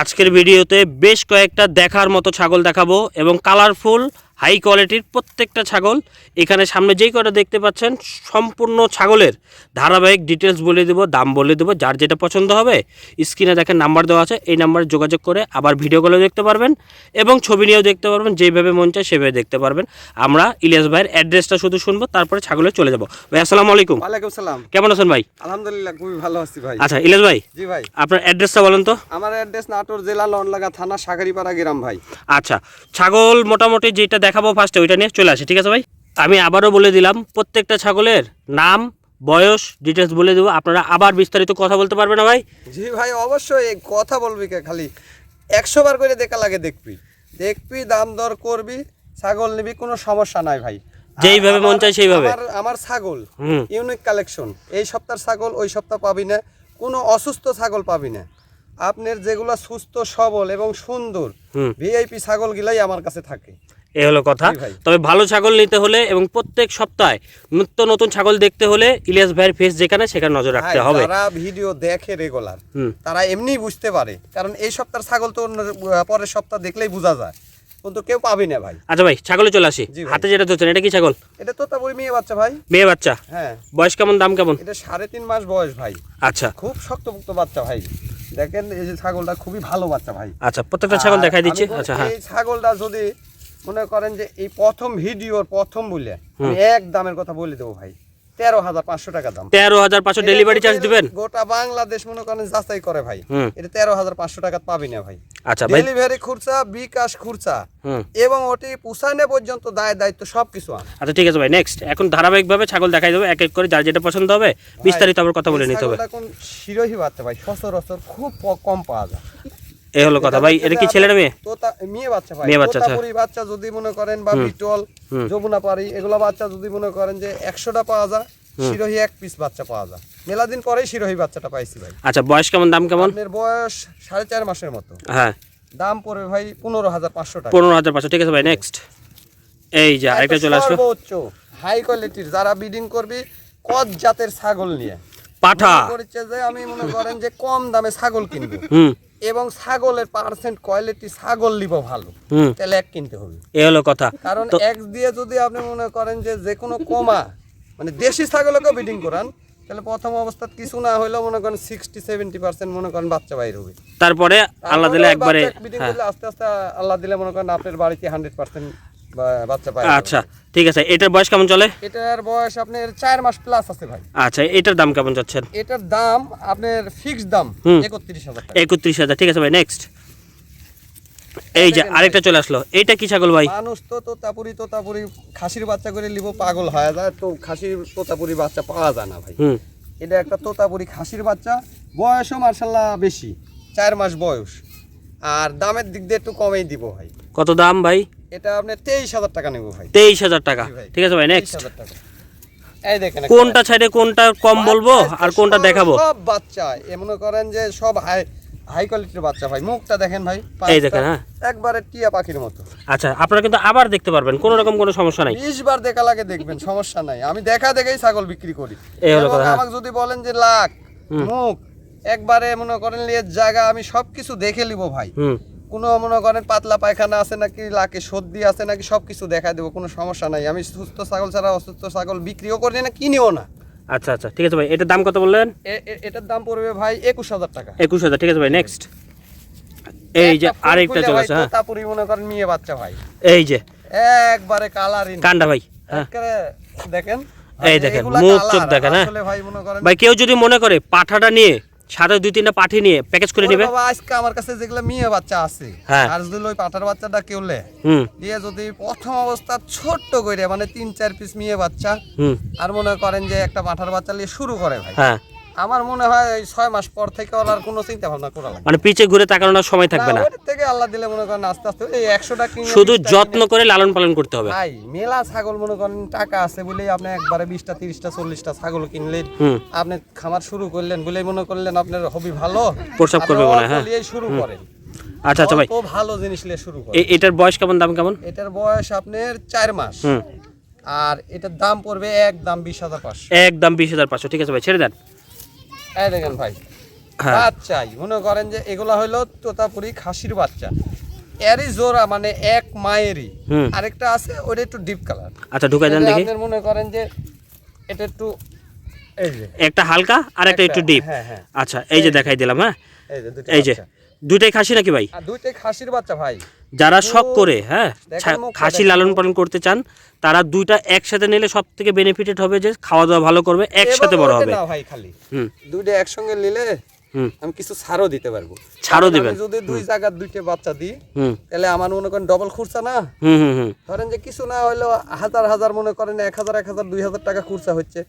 আজকের ভিডিওতে বেশ কয়েকটা দেখার মতো ছাগল দেখাবো এবং কালারফুল হাই কোয়ালিটির প্রত্যেকটা ছাগল। এখানে সামনে যেই কটা দেখতে পাচ্ছেন সম্পূর্ণ ছাগলের ধারাবাহিক ডিটেলস বলে দেবো দাম বলে দেবো যার যেটা পছন্দ হবে স্ক্রিনে দেখেন নাম্বার দেওয়া আছে এই নাম্বারে যোগাযোগ করে আবার ভিডিওগুলো দেখতে পারবেন এবং ছবি নিয়েও দেখতে পারবেন যেভাবে মন চায় সেভাবে দেখতে পারবেন। আমরা ইলিয়াস ভাইয়ের অ্যাড্রেসটা শুধু শুনব তারপরে ছাগলে চলে যাব। ভাই আসসালামু আলাইকুম। ওয়ালাইকুম সালাম। কেমন আছেন ভাই? আলহামদুলিল্লাহ খুবই ভালো আছি ভাই। আচ্ছা ইলিয়াস ভাই জি ভাই। আপনার অ্যাড্রেসটা বলেন তো। আমার অ্যাড্রেস নাটোর জেলা লনলাগা থানা সাগারিপাড়া গ্রাম ভাই। আচ্ছা ছাগল মোটামুটি যেটা দেখাবো ফার্স্টে ওইটা নিয়ে চলে আসে ঠিক আছে ভাই? আমি আবারও বলে দিলাম প্রত্যেকটা ছাগলের নাম বয়স ডিটেলস বলে দেবো। আপনারা আবার বিস্তারিত কথা বলতে পারবেন না ভাই। জি ভাই অবশ্যই কথা বলবি কে খালি? একশো বার করে দেখা লাগে দেখবি। দেখবি দাম দর করবি ছাগল নিবি কোনো সমস্যা নাই ভাই। যেইভাবে মন চায় সেইভাবে। আমার আমার ছাগল ইউনিক কালেকশন এই সপ্তাহের ছাগল ওই সপ্তাহ পাবি না। কোনো অসুস্থ ছাগল পাবি না। আপনার যেগুলো সুস্থ সবল এবং সুন্দর ভিআইপি ছাগলগুলাই আমার কাছে থাকে। এই হলো কথা। তবে ভালো ছাগল নিতে হলে এবং প্রত্যেক সপ্তাহে নিত্য নতুন ছাগল দেখতে হলে ইলিয়াস ভাইয়ের ফেস যেখানে সেখানে নজর রাখতে হবে। যারা ভিডিও দেখে রেগুলার তারা এমনি বুঝতে পারে। কারণ এই সপ্তাহের ছাগল তো পরের সপ্তাহ দেখলেই বোঝা যায়। কিন্তু কেউ পাবি না ভাই। আচ্ছা ভাই ছাগলে চলে আসি। হাতে যেটা ধরছেন এটা কি ছাগল? এটা তো তারপরে মেয়ে বাচ্চা ভাই। মেয়ে বাচ্চা? হ্যাঁ। বয়স কেমন দাম কেমন? এটা সাড়ে তিন মাস বয়স ভাই। আচ্ছা। খুব শক্তপুক্ত বাচ্চা ভাই। দেখেন এই যে ছাগলটা খুবই ভালো বাচ্চা ভাই। আচ্ছা প্রত্যেকটা ছাগল দেখাই দিচ্ছি। আচ্ছা হ্যাঁ। এই ছাগলটা যদি মনে করেন যে এই প্রথম ভিডিওর প্রথম বলে আমি এক দামের কথা বলে দেবো ভাই। তেরো হাজার পাঁচশো টাকা দাম। তেরো হাজার পাঁচশো ডেলিভারি চার্জ দিবেন? গোটা বাংলাদেশ মনে করেন যাচাই করে ভাই। এটা তেরো হাজার পাঁচশো টাকা পাবি না ভাই। আচ্ছা ডেলিভারি খুরচা বিকাশ খুরচা এবং ওটি পুষানে পর্যন্ত দায় দায়িত্ব সব কিছু আচ্ছা ঠিক আছে ভাই নেক্সট এখন ধারাবাহিকভাবে ছাগল দেখাই দেবো এক এক করে যার যেটা পছন্দ হবে বিস্তারিত আবার কথা বলে নিতে হবে। এখন শিরোহী বাচ্চা ভাই সচরাচর খুব কম পাওয়া যায়। এই হলো কথা। ভাই এটা কি ছেলে না মেয়ে? তোতা মেয়ে বাচ্চা ভাই। মেয়ে বাচ্চা, আচ্ছা। তোতাপুরি বাচ্চা যদি মনে করেন বা বিটল যমুনা পারি এগুলো বাচ্চা যদি মনে করেন যে একশোটা পাওয়া যায় শিরোহী এক পিস বাচ্চা পাওয়া যায়। মেলা দিন পরেই শিরোহী বাচ্চাটা পাইছি ভাই। আচ্ছা বয়স কেমন দাম কেমন? আপনার বয়স সাড়ে চার মাসের মতো। হ্যাঁ। দাম পড়বে ভাই পনেরো হাজার পাঁচশো টাকা। পনেরো হাজার পাঁচশো। ঠিক আছে ভাই নেক্সট এই যে আরেকটা চলে আসলো। হাই কোয়ালিটির যারা বিডিং করবি কত জাতের ছাগল নিয়ে। পাঠা। করেছে যে আমি মনে করেন যে কম দামে ছাগল কিনবো। এবং ছাগলের পার্সেন্ট কোয়ালিটি ছাগল নিব ভালো। তাহলে এক কিনতে হবে। এই হলো কথা। কারণ এক দিয়ে যদি আপনি মনে করেন যে যে কোনো কমা মানে দেশি ছাগলকেও বিডিং করান তাহলে প্রথম অবস্থাত কিছু না হইলেও মনে করেন সিক্সটি সেভেন্টি পার্সেন্ট মনে করেন বাচ্চা বাইর হবে। তারপরে আল্লাহ দিলে একবারে হ্যাঁ। আস্তে আস্তে আল্লাহ দিলে মনে করেন আপনার বাড়িতে হান্ড্রেড পার্সেন্ট বাচ্চা পাই আচ্ছা ঠিক আছে এটার বয়স কেমন চলে? এটার বয়স আপনার চার মাস প্লাস আছে ভাই। আচ্ছা এটার দাম কেমন যাচ্ছেন এটার দাম আপনার ফিক্সড দাম। একত্রিশ হাজার টাকা। একত্রিশ হাজার ঠিক আছে ভাই নেক্সট এই যে আরেকটা চলে আসলো। এইটা কি ছাগল ভাই? মানুষ তো তোতাপুরি তোতাপুরি খাসির বাচ্চা করে লিব পাগল হয়ে যায় তো খাসির তোতাপুরি বাচ্চা পাওয়া যায় না ভাই। এটা একটা তোতাপুরি খাসির বাচ্চা বয়সও মার্শাল্লাহ বেশি চার মাস বয়স। আর দামের দিক দিয়ে একটু কমেই দিব ভাই। কত দাম ভাই? এটা আপনি তেইশ হাজার টাকা নেব ভাই। তেইশ হাজার টাকা। ঠিক আছে ভাই নেক্সট এই দেখেন কোনটা ছাইডে কোনটা কম বলব আর কোনটা দেখাবো? সব বাচ্চা। এ মনে করেন যে সব হাই হাই কোয়ালিটির বাচ্চা ভাই। মুখটা দেখেন ভাই এই দেখেন, হ্যাঁ। একবারে টিয়া পাখির মতো। আচ্ছা আপনারা কিন্তু আবার দেখতে পারবেন কোনো রকম কোনো সমস্যা নাই। বিশ বার দেখা লাগে দেখবেন সমস্যা নাই। আমি দেখা দেখেই ছাগল বিক্রি করি। এই হলো কথা, হ্যাঁ। আমাকে যদি বলেন যে লাখ মুখ একবারে মনে করেন লিয়ে জায়গা আমি সবকিছু দেখে নিব ভাই। কোনো মনে করেন পাতলা পায়খানা আছে নাকি লাকে সর্দি আছে নাকি সবকিছু দেখা দেবো কোনো সমস্যা নাই। আমি সুস্থ ছাগল ছাড়া অসুস্থ ছাগল বিক্রিও করি না কিনিও না। আচ্ছা আচ্ছা ঠিক আছে ভাই এটার দাম কত বললেন? এটার দাম পড়বে ভাই একুশ হাজার টাকা। একুশ হাজার ঠিক আছে ভাই নেক্সট এই যে আরেকটা চলে আসে হ্যাঁ। তোতাপুরি মনে করেন মেয়ে বাচ্চা ভাই। এই যে। একবারে কালারিং কান্ডা ভাই হ্যাঁ। দেখেন? এই দেখেন, মুখ চোখ দেখেন, হ্যাঁ। আসলে ভাই করেন ভাই কেউ যদি মনে করে পাঠাটা নিয়ে সাথে দুই তিনটা পাঠি নিয়ে প্যাকেজ করে নেবে? বাবা আজকে আমার কাছে যেগুলো মেয়ে বাচ্চা আছে হ্যাঁ। আর যদি ওই পাটার বাচ্চাটা কেউ লে দিয়ে যদি প্রথম অবস্থা ছোট্ট করে মানে তিন চার পিস মেয়ে বাচ্চা আর মনে করেন যে একটা পাঠার বাচ্চা নিয়ে শুরু করে ভাই। হ্যাঁ। আমার মনে হয় এই ছয় মাস পর থেকে ওর আর কোনো চিন্তা ভাবনা করা লাগে মানে পিছে ঘুরে তাকানোর সময় থাকবে না। ওর থেকে আল্লাহ দিলে মনে করেন আস্তে আস্তে এই একশোটা কিনে শুধু যত্ন করে লালন পালন করতে হবে। ভাই মেলা ছাগল মনে করেন টাকা আছে বলেই আপনি একবারে বিশটা তিরিশটা চল্লিশটা ছাগল কিনলেন। আপনি খামার শুরু করলেন বলেই মনে করলেন আপনার হবি ভালো। প্রসাব করবে মনে হয়, শুরু করেন। আচ্ছা আচ্ছা ভাই। অল্প ভালো জিনিস নিয়ে শুরু করেন। এ- এটার বয়স কেমন দাম কেমন? এটার বয়স আপনার চার মাস। আর এটার দাম পড়বে এক দাম বিশ হাজার পাঁচশো। একদম বিশ হাজার পাঁচশো। ঠিক আছে ভাই ছেড়ে দেন। এই দেখেন ভাই। হ্যাঁ। বাচ্চাই মনে করেন যে এগুলা হলো তোতাপুরি খাসির বাচ্চা। এরই জোড়া মানে এক মায়েরই। আরেকটা আছে ওটা একটু ডিপ কালার আচ্ছা ঢুকাই দেন দেখি। মনে করেন যে এটা একটু একটা হালকা আর একটা একটু ডিপ হ্যাঁ হ্যাঁ। আচ্ছা এই যে দেখাই দিলাম হ্যাঁ? এই যে। দুইটাই খাসি নাকি ভাই? আর দুইটাই খাসির বাচ্চা ভাই। যারা শখ করে হ্যাঁ খাসি লালন পালন করতে চান তারা দুইটা একসাথে নিলে সব থেকে বেনিফিটেড হবে যে খাওয়া দাওয়া ভালো করবে একসাথে বড় হবে। ভাই খালি। হুম। দুইটা একসঙ্গে নিলে হুম। আমি কিছু ছাড়ও দিতে পারব। ছাড়ও দিবেন? যদি দুই জায়গার দুইটা বাচ্চা দিই হুম। তাহলে আমার মনে করেন ডবল খুরসা না? হুম হুম হুম। ধরেন যে কিছু না হলেও হাজার হাজার মনে করেন এক হাজার এক হাজার দুই হাজার টাকা খুরসা হচ্ছে।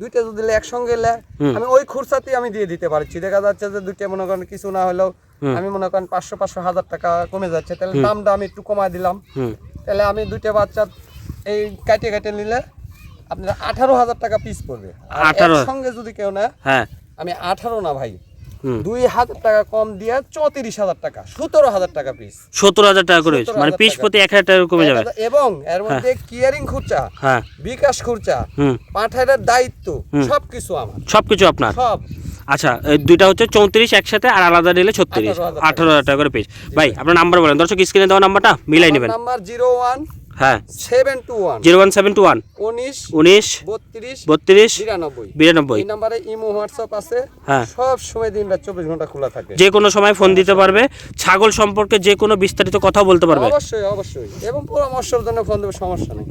দুইটা যদি একসঙ্গে এলে আমি ওই খরচাতেই আমি দিয়ে দিতে পারছি। দেখা যাচ্ছে যে দুইটা মনে করেন কিছু না হলেও। আমি মনে করেন পাঁচশো পাঁচশো হাজার টাকা কমে যাচ্ছে। তাহলে দামটা আমি একটু কমায় দিলাম। তাহলে আমি দুইটা বাচ্চা এই কাটে কাটে নিলে আপনার আঠারো হাজার টাকা পিস পড়বে। আর 18 একসঙ্গে যদি কেউ না হ্যাঁ। আমি আঠারো না ভাই। দুই হাজার টাকা কম দিয়ে চৌত্রিশ হাজার টাকা সতেরো হাজার টাকা পিস সত্তর হাজার টাকা করে। মানে পিস প্রতি এক হাজার টাকা কমে যাবে। এবং এর মধ্যে কিয়ারিং খুরচা হ্যাঁ। বিকাশ খুরচা পাঠানোর দায়িত্ব সবকিছু আমার। সব কিছু আপনার? সব। আচ্ছা দুইটা হচ্ছে চৌত্রিশ একসাথে আর আলাদা নিলে ছত্রিশ। আঠারো হাজার টাকা। করে পিস ভাই আপনার নাম্বার বলেন। দর্শক স্ক্রিনে দেওয়া নাম্বারটা মিলাই নেবেন। নাম্বার জিরো ওয়ান হ্যাঁ। Seven two one zero one seven two one উনিশ উনিশ বত্রিশ বত্রিশ বিরানব্বই। বিরানব্বই। নাম্বারে ইমো হোয়াটসঅ্যাপ আছে। হ্যাঁ। সব সময় দিন রাত চব্বিশ ঘণ্টা খোলা থাকে। যে কোনো সময় ফোন দিতে পারবে। ছাগল সম্পর্কে যে কোনো বিস্তারিত কথা বলতে পারবে। অবশ্যই অবশ্যই। এবং পরামর্শের জন্য ফোন দেবে সমস্যা নেই।